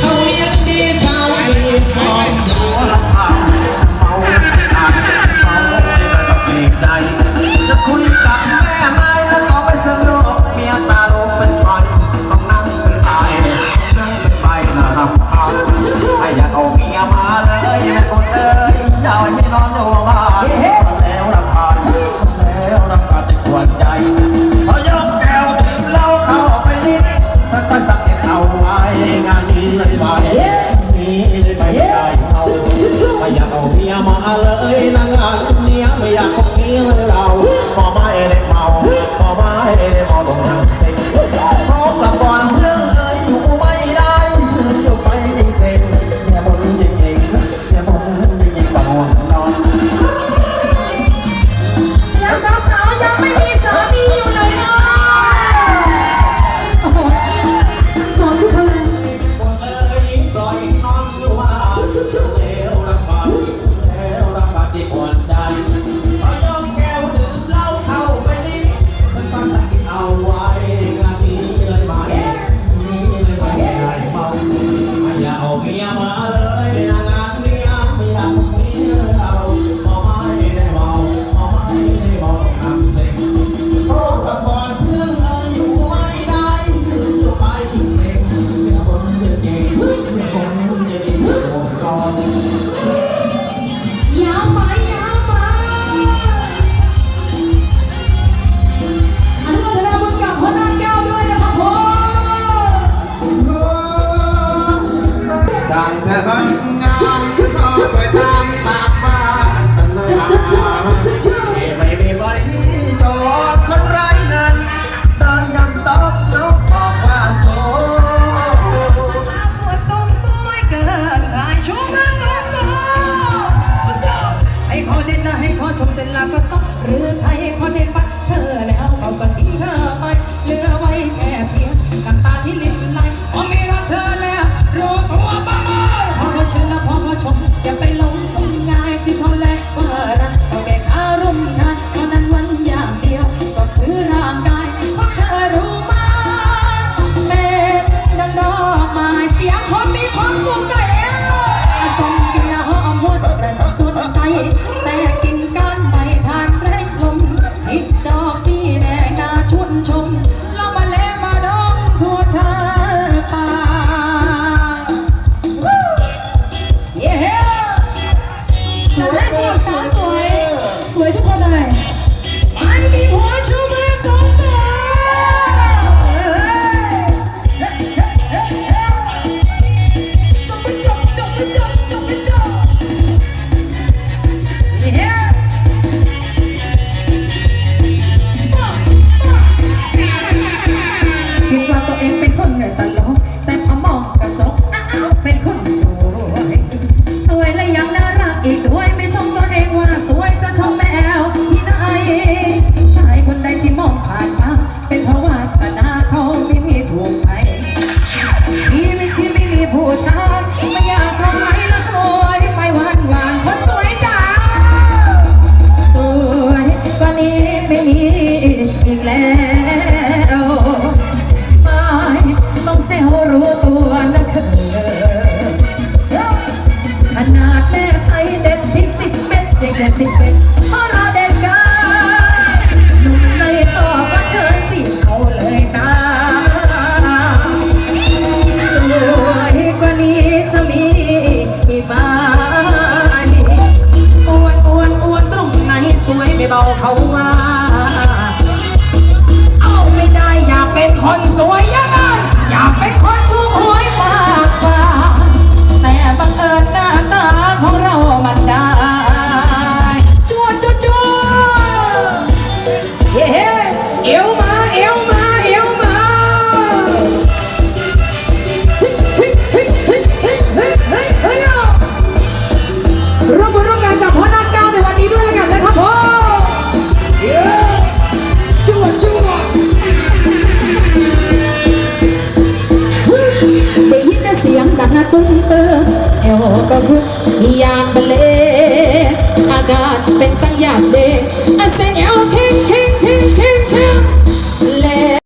เขาเลี้ยงดีเขาดีพร้อมดูจะคุยกับแม่ไม้แล้วก็ไปสนุกเมียตาลงเป็นไฟต้องนั่งเป็นไฟนั่งเป็นไฟน่ารำคาญอยากเอาเมียมาเลย Oh. หน้าตุ้มเติมเอวก็คึกยามเบลอากาศเป็นสังยามเดอาเซีน